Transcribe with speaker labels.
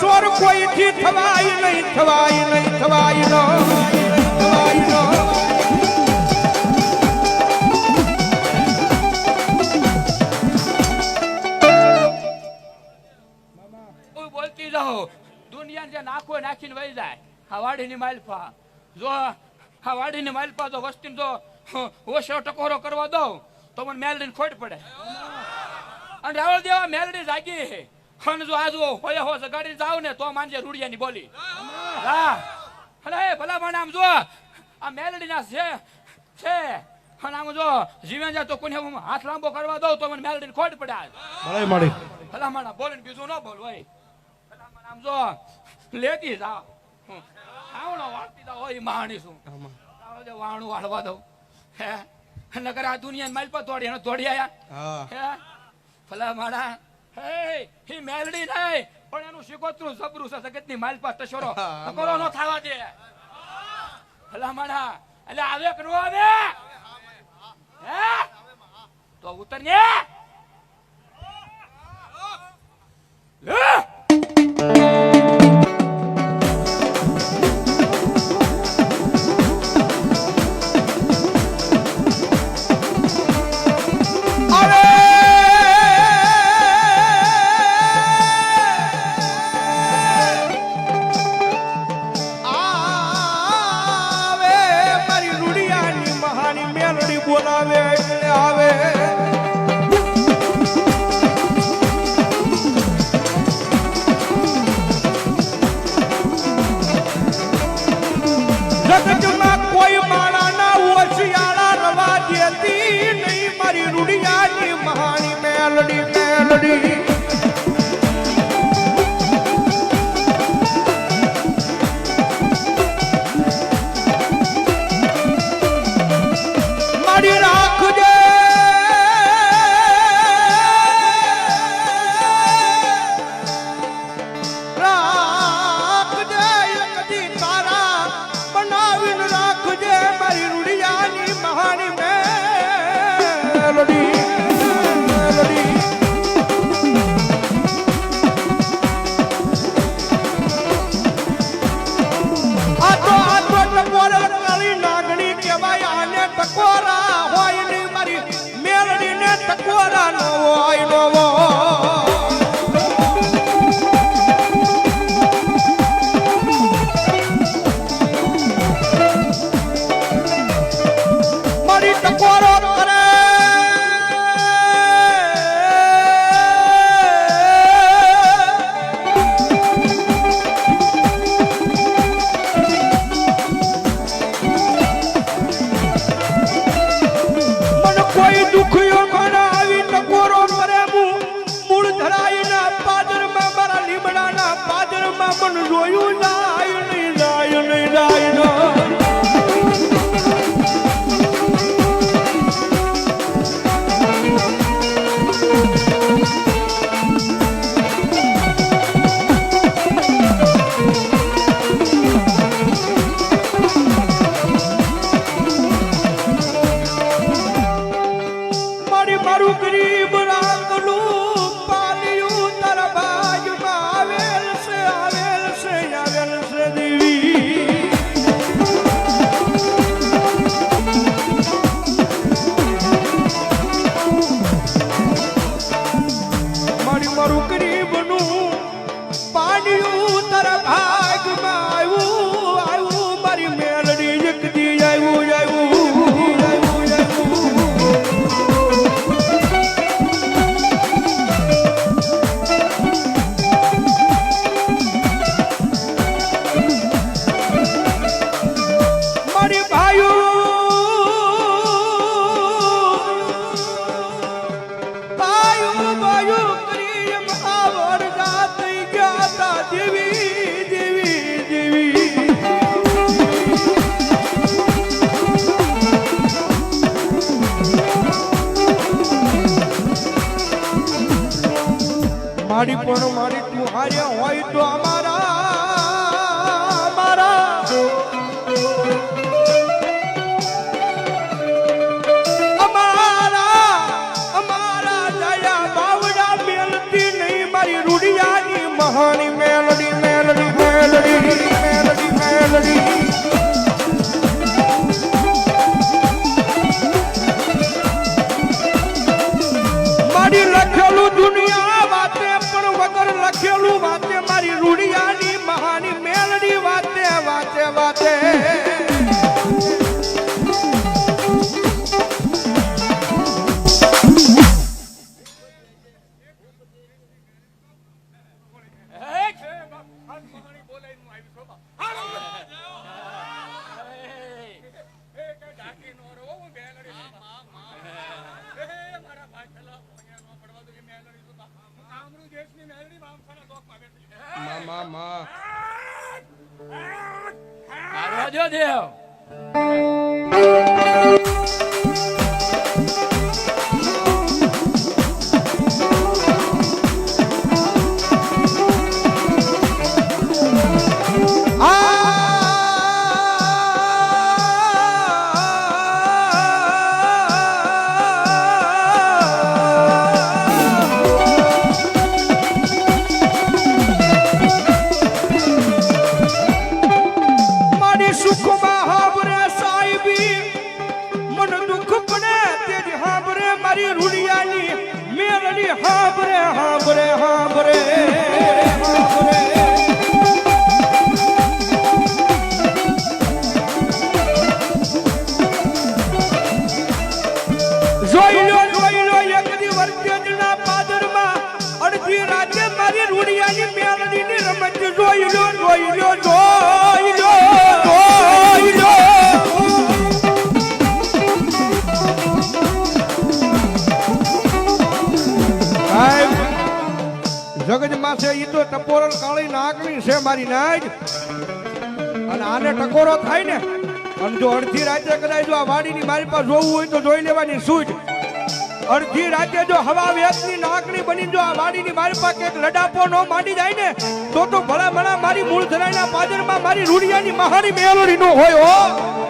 Speaker 1: સોર કોઈથી થવાય નહીં થવાય નહીં, થવાય નો. થવાય નો
Speaker 2: બોલતી રહો દુનિયા જે નાખો નાખીને વહી જાય. હવાડીની માલફા જો હવાડીની માલફા તો વસ્તી જો ઓછો ટકોરો કરવા દઉં, તો મને મેલડીને ખોટ પડે. અને રાવળ દેવા મેલડી જાગી અને જો આજુ હોય હો ગાડી જાવ ને તો માનજે રૂડિયાની બોલી. હા. અરે ભલા મને આમ જો આ મેલડી ના છે છે. અને આમ જો જીવન જાય તો કોને હાથ લાંબો કરવા દઉં તો મને મેલડીને ખોટ પડે આજ.
Speaker 1: માડી. ભલા
Speaker 2: ભલામણ બોલીને બીજું ન બોલ હોય. ભલામણ આમ જો લેતી હમ. આવણો વાળતી જાવ હોય માણી આવો વાણું વાળવા દઉં. હે? નકર આ દુનિયા માલ પર તોડી તોડી આયા.
Speaker 1: હે.
Speaker 2: ભલા ભલામણા હે હી મેલડી નહીં પણ એનું શીખોતરું સબરું છે જગતની માલ પાસ ટશોરો ટકોરો ન થવા દે ભલામણા એટલે આવે કે નો આવે હે તો ઉતર ને
Speaker 1: મેલડી પાદરમાં મન જોયું મારી મા. મા મા દેવ. હાબરે હાબરે હાબરે હાબરે જોઈ લો જોઈ લો જગજમાં છે તો ટપોરલ કાળી નાગણી છે મારી નાજ અને આને ટકોરો થાય ને અને જો અડધી રાતે કદાચ જો આ વાડીની મારી પાસે જોવું હોય તો જોઈ લેવાની સૂઝ. અડધી રાતે જો હવા વેતની નાકડી બની જો આ વાડીની મારી પાસે એક લડાપો નો માંડી જાય ને, તો તો ભલા ભલા મારી મૂળ ધરાઈના પાદરમાં મારી રૂડિયાની મહાની મેલોડી નો હોય હો.